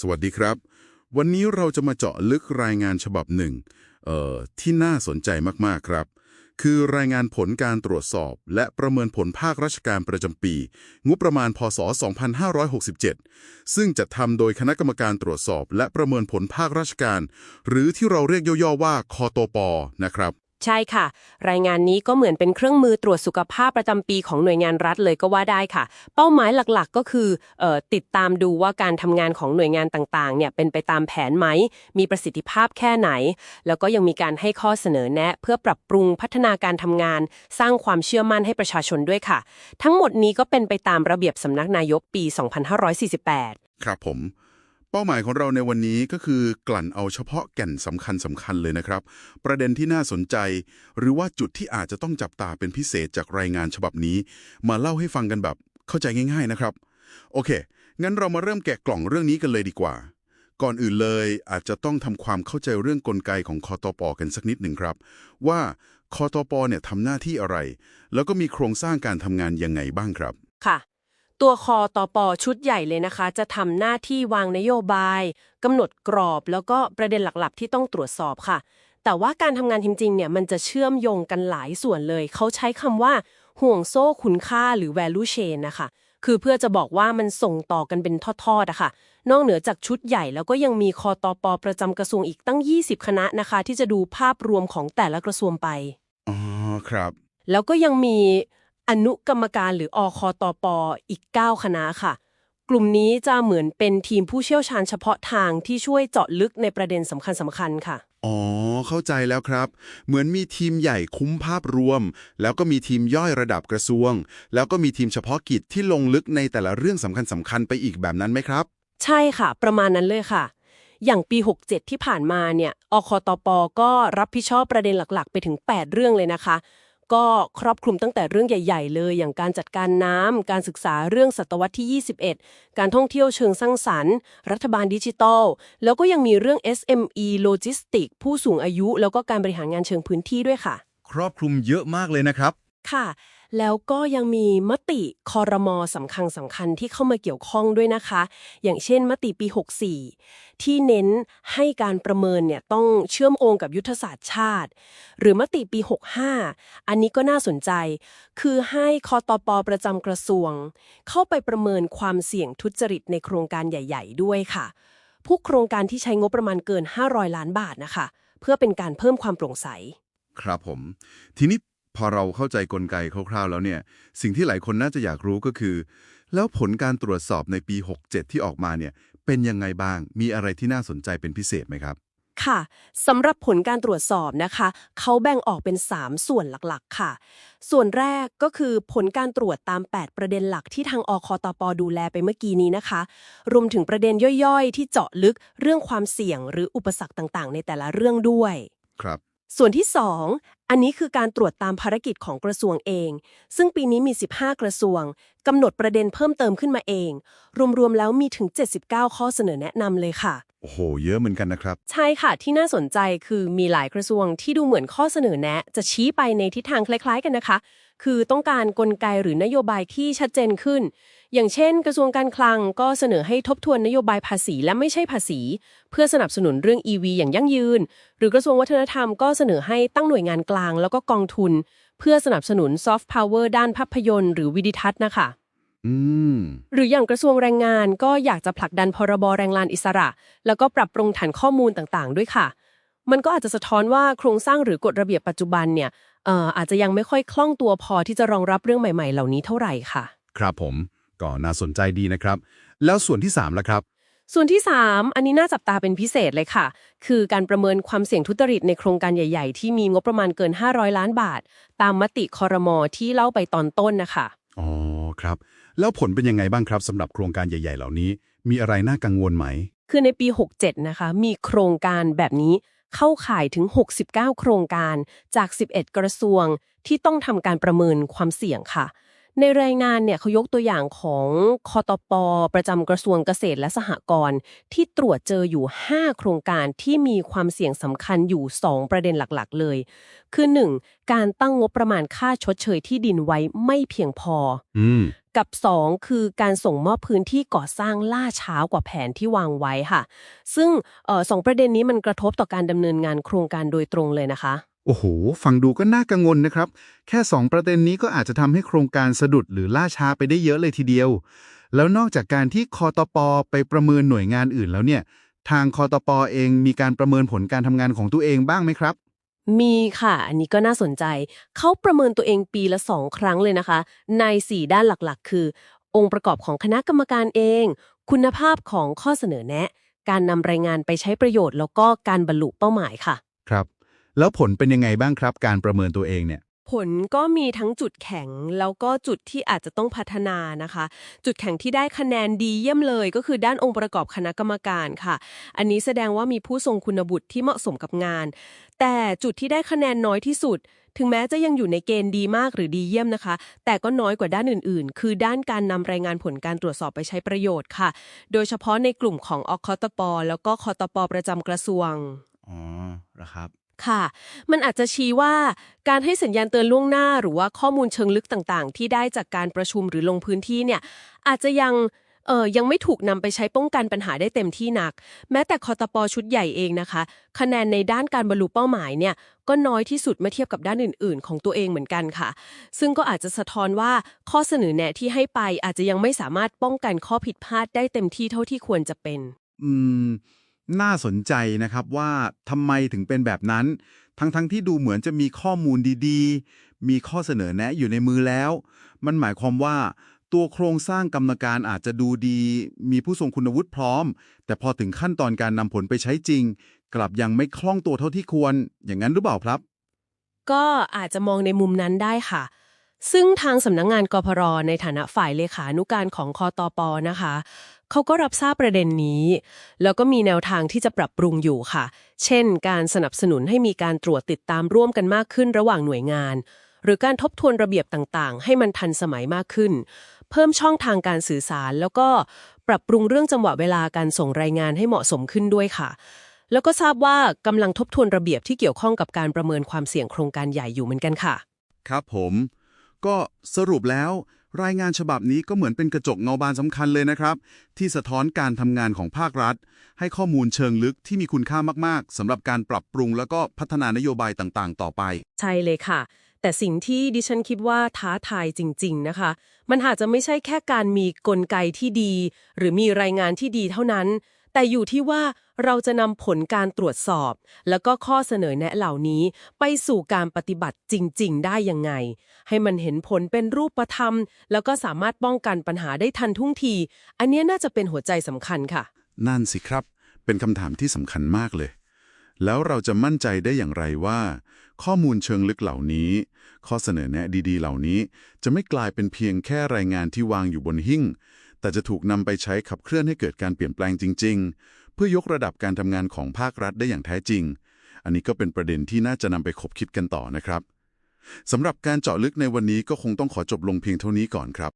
สวัสดีครับ วันนี้เราจะมาเจาะลึกรายงานฉบับหนึ่งเอ่อที่น่าสนใจมากๆครับ คือรายงานผลการตรวจสอบ และประเมินผลภาคราชการประจำปี งบประมาณพศ 2567 ซึ่งจะทำโดยคณะกรรมการตรวจสอบ และประเมินผลภาคราชการ หรือที่เราเรียกย่อๆว่าคอตปนะครับ ใช่ค่ะ รายงานนี้ก็เหมือนเป็นเครื่องมือตรวจสุขภาพประจำปีของหน่วยงานรัฐเลยก็ว่าได้ค่ะ เป้าหมายหลักๆ ก็คือเอ่อติดตามดูว่าการทำงานของหน่วยงานต่างๆเนี่ยเป็นไปตามแผนไหม มีประสิทธิภาพแค่ไหน แล้วก็ยังมีการให้ข้อเสนอแนะ เพื่อปรับปรุงพัฒนาการทำงาน สร้างความเชื่อมั่นให้ประชาชนด้วยค่ะ ทั้งหมดนี้ก็เป็นไปตามระเบียบสำนักนายกปี 2548 ครับผม ป้าหมายของเราในวันนี้ก็คือกลั่นเอาเฉพาะแก่นสำคัญสำคัญเลยนะครับ ประเด็นที่น่าสนใจ หรือว่าจุดที่อาจจะต้องจับตาเป็นพิเศษจากรายงานฉบับนี้ มาเล่าให้ฟังกันแบบเข้าใจง่าย ๆนะครับ โอเค งั้นเรามาเริ่มแกะกล่องเรื่องนี้กันเลยดีกว่า ก่อนอื่นเลยอาจจะต้องทำความเข้าใจเรื่องกลไกของคอตปอกันสักนิดหนึ่งครับ ว่าคอตปอเนี่ยทำหน้าที่อะไร แล้วก็มีโครงสร้างการทำงานยังไงบ้างครับค่ะ ตัวคอตอปอชุดใหญ่เลยนะคะ จะทำหน้าที่วางนโยบายกำหนดกรอบแล้วก็ประเด็นหลักๆ ที่ต้องตรวจสอบค่ะ แต่ว่าการทำงานจริงๆเนี่ยมันจะเชื่อมโยงกันหลายส่วนเลย เขาใช้คำว่าห่วงโซ่คุณค่าหรือ value chain นะคะคือเพื่อจะบอกว่ามันส่งต่อกันเป็นทอดๆอะค่ะ นอกเหนือจากชุดใหญ่แล้วก็ยังมีคอตอปอประจำกระทรวงอีกตั้ง 20 คณะนะคะ ที่จะดูภาพรวมของแต่ละกระทรวงไปอ๋อครับ แล้วก็ยังมี อนุกรรมการหรืออคอตปอีก 9 คณะค่ะ กลุ่มนี้จะเหมือนเป็นทีมผู้เชี่ยวชาญเฉพาะทางที่ช่วยเจาะลึกในประเด็นสำคัญสำคัญๆค่ะ อ๋อ เข้าใจแล้วครับ เหมือนมีทีมใหญ่คุ้มภาพรวม แล้วก็มีทีมย่อยระดับกระทรวง แล้วก็มีทีมเฉพาะกิจที่ลงลึกในแต่ละเรื่องสำคัญสำคัญๆไปอีกแบบนั้นไหมครับ ใช่ค่ะ ประมาณนั้นเลยค่ะ อย่างปี 67 ที่ผ่านมาเนี่ยอคตปก็รับผิดชอบประเด็นหลัก ๆ ไปถึง 8 เรื่องเลยนะคะ ก็ครอบคลุมตั้งแต่เรื่องใหญ่ ๆ เลย อย่างการจัดการน้ำ การศึกษาเรื่องศตวรรษที่ 21 การท่องเที่ยวเชิงสร้างสรรค์ รัฐบาลดิจิทัล แล้วก็ยังมีเรื่อง SME โลจิสติก ผู้สูงอายุ แล้วก็การบริหารงานเชิงพื้นที่ด้วยค่ะ ครอบคลุมเยอะมากเลยนะครับ ค่ะ แล้วก็ยังมีมติคอรมอสำคัญสำคัญที่เข้ามาเกี่ยวข้องด้วยนะคะ อย่างเช่นมติปี 64 ที่เน้นให้การประเมินเนี่ยต้องเชื่อมโยงกับยุทธศาสตร์ชาติ หรือมติปี 65 อันนี้ก็น่าสนใจ คือให้คอตปประจำกระทรวง เข้าไปประเมินความเสี่ยงทุจริตในโครงการใหญ่ ๆ ด้วยค่ะพวกโครงการที่ใช้งบประมาณเกิน 500 ล้านบาทนะคะ เพื่อเป็นการเพิ่มความโปร่งใส ครับผม ทีนี้ พอเราเข้าใจกลไกคร่าวๆแล้วเนี่ย สิ่งที่หลายคนน่าจะอยากรู้ก็คือ แล้วผลการตรวจสอบในปี 67 ที่ออกมาเนี่ย เป็นยังไงบ้าง มีอะไรที่น่าสนใจเป็นพิเศษไหมครับ ค่ะสำหรับผลการตรวจสอบนะคะ เขาแบ่งออกเป็น 3 ส่วนหลักๆ ค่ะ ส่วนแรกก็คือผลการตรวจตาม 8 ประเด็นหลักที่ทางอคตปดูแลไปเมื่อกี้นี้นะคะ รวมถึงประเด็นย่อยๆ ที่เจาะลึกเรื่องความเสี่ยงหรืออุปสรรคต่างๆ ในแต่ละเรื่องด้วย ครับ ส่วนที่ 2อั นนี้คือการตรวจตามภารกิจของกระทรวงเอง ซึ่งปีนี้มี 15 กระทรวงกำหนดประเด็นเพิ่มเติมขึ้นมาเอง รวมๆแล้วมีถึง 79 ข้อเสนอแนะนำเลยค่ะ โอ้โห เยอะเหมือนกันนะครับ ใช่ค่ะ ที่น่าสนใจคือมีหลายกระทรวงที่ดูเหมือนข้อเสนอแนะ จะชี้ไปในทิศทางคล้าย ๆ กันนะคะ คือต้องการกลไกหรือนโยบายที่ชัดเจนขึ้น อย่างเช่น กระทรวงการคลังก็เสนอให้ทบทวนนโยบายภาษีและไม่ใช่ภาษี เพื่อสนับสนุนเรื่อง EV อย่างยั่งยืน หรือกระทรวงวัฒนธรรมก็เสนอให้ตั้งหน่วยงานกลาง แล้วก็กองทุน เพื่อสนับสนุนซอฟต์พาวเวอร์ด้านภาพยนตร์หรือวิดิทัศน์นะคะอืมหรืออย่างกระทรวงแรงงานก็อยากจะผลักดันพรบแรงงานอิสระ แล้วก็ปรับปรุงฐานข้อมูลต่างๆ ด้วยค่ะ มันก็อาจจะสะท้อนว่าโครงสร้างหรือกฎระเบียบปัจจุบันเนี่ยเอ่ออาจจะยังไม่ค่อยคล่องตัวพอที่จะรองรับเรื่องใหม่ๆ เหล่านี้เท่าไหร่ค่ะ ครับผมก็น่าสนใจดีนะครับ แล้วส่วนที่3ล่ะครับ ส่วนที่ 3 อันนี้น่าจับตาเป็นพิเศษเลยค่ะ คือการประเมินความเสี่ยงทุจริตในโครงการใหญ่ ๆ ที่มีงบประมาณเกิน 500 ล้านบาท ตามมติคอรมอที่เล่าไปตอนต้นนะคะอ๋อครับ แล้วผลเป็นยังไงบ้างครับสำหรับโครงการใหญ่ ๆ เหล่านี้ มีอะไรน่ากังวลไหม คือในปี 67 นะคะ มีโครงการแบบนี้ เข้าข่ายถึง 69 โครงการจาก 11 กระทรวงที่ต้องทำการประเมินความเสี่ยงค่ะ ในรายงานเนี่ยเขายกตัวอย่างของคอตปประจำกระทรวงเกษตรและสหกรณ์ที่ตรวจเจออยู่ 5 โครงการที่มีความเสี่ยงสำคัญอยู่ 2 ประเด็นหลักๆ เลย คือ 1. การตั้งงบประมาณค่าชดเชยที่ดินไว้ไม่เพียงพออืมกับ 2 คือการส่งมอบพื้นที่ก่อสร้างล่าช้ากว่าแผนที่วางไว้ค่ะ ซึ่งเออสองประเด็นนี้มันกระทบต่อการดำเนินงานโครงการโดยตรงเลยนะคะ โอ้โห ฟังดูก็น่ากังวลนะครับ แค่ 2 ประเด็นนี้ก็อาจจะทำให้โครงการสะดุดหรือล่าช้าไปได้เยอะเลยทีเดียว แล้วนอกจากการที่คอตปไปประเมินหน่วยงานอื่นแล้วเนี่ย ทางคอตปเองมีการประเมินผลการทำงานของตัวเองบ้างไหมครับ มีค่ะ อันนี้ก็น่าสนใจ เขาประเมินตัวเองปีละสองครั้งเลยนะคะ ใน 4 ด้านหลักๆ คือ องค์ประกอบของคณะกรรมการเอง คุณภาพของข้อเสนอแนะ การนำรายงานไปใช้ประโยชน์ แล้วก็การบรรลุเป้าหมายค่ะ ครับ แล้วผลเป็นยังไงบ้างครับ การประเมินตัวเองเนี่ย ผลก็มีทั้งจุดแข็งแล้วก็จุดที่อาจจะต้องพัฒนานะคะ จุดแข็งที่ได้คะแนนดีเยี่ยมเลยก็คือด้านองค์ประกอบคณะกรรมการค่ะ อันนี้แสดงว่ามีผู้ทรงคุณบุตรที่เหมาะสมกับงาน แต่จุดที่ได้คะแนนน้อยที่สุด ถึงแม้จะยังอยู่ในเกณฑ์ดีมากหรือดีเยี่ยมนะคะ แต่ก็น้อยกว่าด้านอื่นๆ คือด้านการนำรายงานผลการตรวจสอบไปใช้ประโยชน์ค่ะ โดยเฉพาะในกลุ่มของอคตปแล้วก็คตปประจำกระทรวงอ๋อเหรอครับ ค่ะ มันอาจจะชี้ว่าการให้สัญญาณเตือนล่วงหน้า หรือว่าข้อมูลเชิงลึกต่างๆ ที่ได้จากการประชุมหรือลงพื้นที่เนี่ยอาจจะยังเออยังไม่ถูกนำไปใช้ป้องกันปัญหาได้เต็มที่นัก แม้แต่คอตปชุดใหญ่เองนะคะ คะแนนในด้านการบรรลุเป้าหมายเนี่ยก็น้อยที่สุดเมื่อเทียบกับด้านอื่น ๆ ของตัวเองเหมือนกันค่ะ ซึ่งก็อาจจะสะท้อนว่าข้อเสนอแนะที่ให้ไปอาจจะยังไม่สามารถป้องกันข้อผิดพลาดได้เต็มที่เท่าที่ควรจะเป็น อืม น่าสนใจนะครับว่าทำไมถึงเป็นแบบนั้น ทั้งๆทที่ดูเหมือนจะมีข้อมูลดีๆ มีข้อเสนอแนะอยู่ในมือแล้ว มันหมายความว่าตัวโครงสร้างกรรมการอาจจะดูดี มีผู้ทรงคุณวุฒิพร้อม แต่พอถึงขั้นตอนการนำผลไปใช้จริง กลับยังไม่คล่องตัวเท่าที่ควร อย่างนั้นหรือเปล่าครับ ก็อาจจะมองในมุมนั้นได้ค่ะ ซึ่งทางสำนักงงานกพรในฐานะฝ่ายเลขานุการของคอตอปอนะคะ เขาก็รับทราบประเด็นนี้ แล้วก็มีแนวทางที่จะปรับปรุงอยู่ค่ะ เช่น การสนับสนุนให้มีการตรวจติดตามร่วมกันมากขึ้นระหว่างหน่วยงาน หรือการทบทวนระเบียบต่างๆ ให้มันทันสมัยมากขึ้น เพิ่มช่องทางการสื่อสาร แล้วก็ปรับปรุงเรื่องจังหวะเวลาการส่งรายงานให้เหมาะสมขึ้นด้วยค่ะแล้วก็ทราบว่ากำลังทบทวนระเบียบที่เกี่ยวข้องกับการประเมินความเสี่ยงโครงการใหญ่อยู่เหมือนกันค่ะ ครับผม ก็สรุปแล้วรายงานฉบับนี้ก็เหมือนเป็นกระจกเงาบานสำคัญเลยนะครับ ที่สะท้อนการทำงานของภาครัฐ ให้ข้อมูลเชิงลึกที่มีคุณค่ามากๆสำหรับการปรับปรุง แล้วก็พัฒนานโยบายต่างๆ ต่อไป ใช่เลยค่ะ แต่สิ่งที่ดิฉันคิดว่าท้าทายจริง ๆ นะคะ มันอาจจะไม่ใช่แค่การมีกลไกที่ดี หรือมีรายงานที่ดีเท่านั้น แต่อยู่ที่ว่าเราจะนำผลการตรวจสอบ แล้วก็ข้อเสนอแนะเหล่านี้ไปสู่การปฏิบัติจริง ๆ ได้ยังไง ให้มันเห็นผลเป็นรูปธรรม แล้วก็สามารถป้องกันปัญหาได้ทันท่งที อันนี้น่าจะเป็นหัวใจสำคัญค่ะ นั่นสิครับ เป็นคำถามที่สำคัญมากเลย แล้วเราจะมั่นใจได้อย่างไรว่า ข้อมูลเชิงลึกเหล่านี้ ข้อเสนอแนะดี ๆ เหล่านี้ จะไม่กลายเป็นเพียงแค่รายงานที่วางอยู่บนหิ้ง แต่จะถูกนำไปใช้ขับเคลื่อนให้เกิดการเปลี่ยนแปลงจริง ๆ เพื่อยกระดับการทำงานของภาครัฐได้อย่างแท้จริง อันนี้ก็เป็นประเด็นที่น่าจะนำไปคบคิดกันต่อนะครับสำหรับการเจาะลึกในวันนี้ก็คงต้องขอจบลงเพียงเท่านี้ก่อนครับ